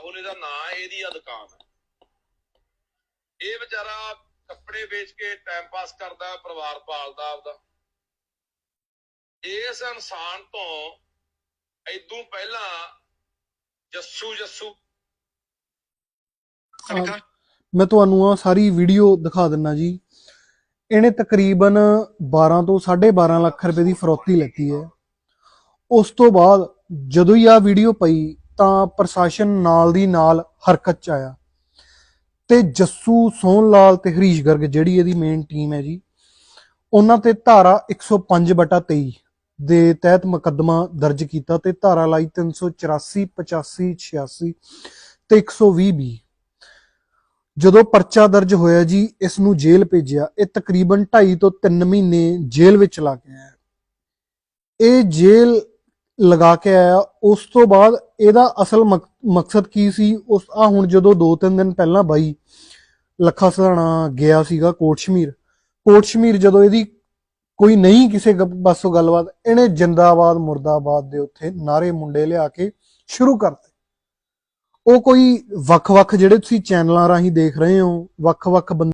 ਰਾਹੁਲ ਇਹਦਾ ਨਾਂ ਹੈ ਇਹਦੀ ਆ ਦੁਕਾਨ ਹੈ। ਇਹ ਵਿਚਾਰਾ ਕੱਪੜੇ ਵੇਚ ਕੇ ਟਾਈਮ ਪਾਸ ਕਰਦਾ ਪਰਿਵਾਰ ਪਾਲਦਾ ਆਪਦਾ। ਇਸ ਇਨਸਾਨ ਤੋਂ ਇਦੋਂ ਪਹਿਲਾਂ ਜੱਸੂ ਜੱਸੂ। ਮੈਂ ਤੁਹਾਨੂੰ ਆ ਸਾਰੀ ਵੀਡੀਓ ਦਿਖਾ ਦਿੰਨਾ ਜੀ। ਇਹਨੇ ਤਕਰੀਬਨ 12 ਤੋਂ 12.5 ਲੱਖ ਰੁਪਏ ਦੀ ਫਰੌਤੀ ਲੈਤੀ ਹੈ। ਉਸ ਤੋਂ ਬਾਅਦ ਜਦੋਂ ਹੀ ਆ ਵੀਡੀਓ ਪਈ ਤਾਂ ਪ੍ਰਸ਼ਾਸਨ ਨਾਲ ਦੀ ਨਾਲ ਹਰਕਤ ਚ ਆਇਆ। ਤੇ ਜੱਸੂ ਸੋਹਣ ਲਾਲ ਤੇ ਹਰੀਸ਼ ਗਰਗ ਜਿਹੜੀ ਇਹਦੀ ਮੇਨ ਟੀਮ ਹੈ ਜੀ, ਉਹਨਾਂ ਤੇ ਧਾਰਾ 105 ਬਟਾ 23 ਦੇ ਤਹਿਤ ਮੁਕੱਦਮਾ ਦਰਜ ਕੀਤਾ ਤੇ ਧਾਰਾ ਲਾਈ 384 85 86 ਤੇ 120 ਬੀ। ਜਦੋਂ ਪਰਚਾ ਦਰਜ ਹੋਇਆ ਜੀ, ਇਸ ਨੂੰ ਜੇਲ੍ਹ ਭੇਜਿਆ, ਇਹ ਤਕਰੀਬਨ 2.5 ਤੋਂ 3 ਮਹੀਨੇ ਜੇਲ੍ਹ ਵਿੱਚ ਲਾ ਕੇ ਆਇਆ। ਇਹ ਜੇਲ੍ਹ ਲਗਾ ਕੇ ਆਇਆ। ਉਸ ਤੋਂ ਬਾਅਦ ਇਹਦਾ ਅਸਲ ਮਕਸਦ ਕੀ ਸੀ? ਉਸ ਆ ਹੁਣ ਜਦੋਂ 2-3 ਦਿਨ ਪਹਿਲਾਂ ਬਾਈ ਲੱਖਾ ਸਧਾਣਾ ਗਿਆ ਸੀਗਾ ਕੋਟ ਸ਼ਮੀਰ ਕੋਟ ਸ਼ਮੀਰ ਜਦੋਂ ਇਹਦੀ ਕੋਈ ਨਹੀਂ ਕਿਸੇ ਪਾਸੋਂ ਗੱਲਬਾਤ, ਇਹਨੇ ਜਿੰਦਾਬਾਦ, ਮੁਰਦਾਬਾਦ ਦੇ ਉੱਥੇ ਨਾਰੇ ਮੁੰਡੇ ਲਿਆ ਕੇ ਸ਼ੁਰੂ ਕਰਤੇ। ਉਹ ਕੋਈ ਵੱਖ-ਵੱਖ ਜਿਹੜੇ ਤੁਸੀਂ ਚੈਨਲਾਂ ਰਾਹੀਂ ਦੇਖ ਰਹੇ ਹੋ, ਵੱਖ-ਵੱਖ ਬੰਦੇ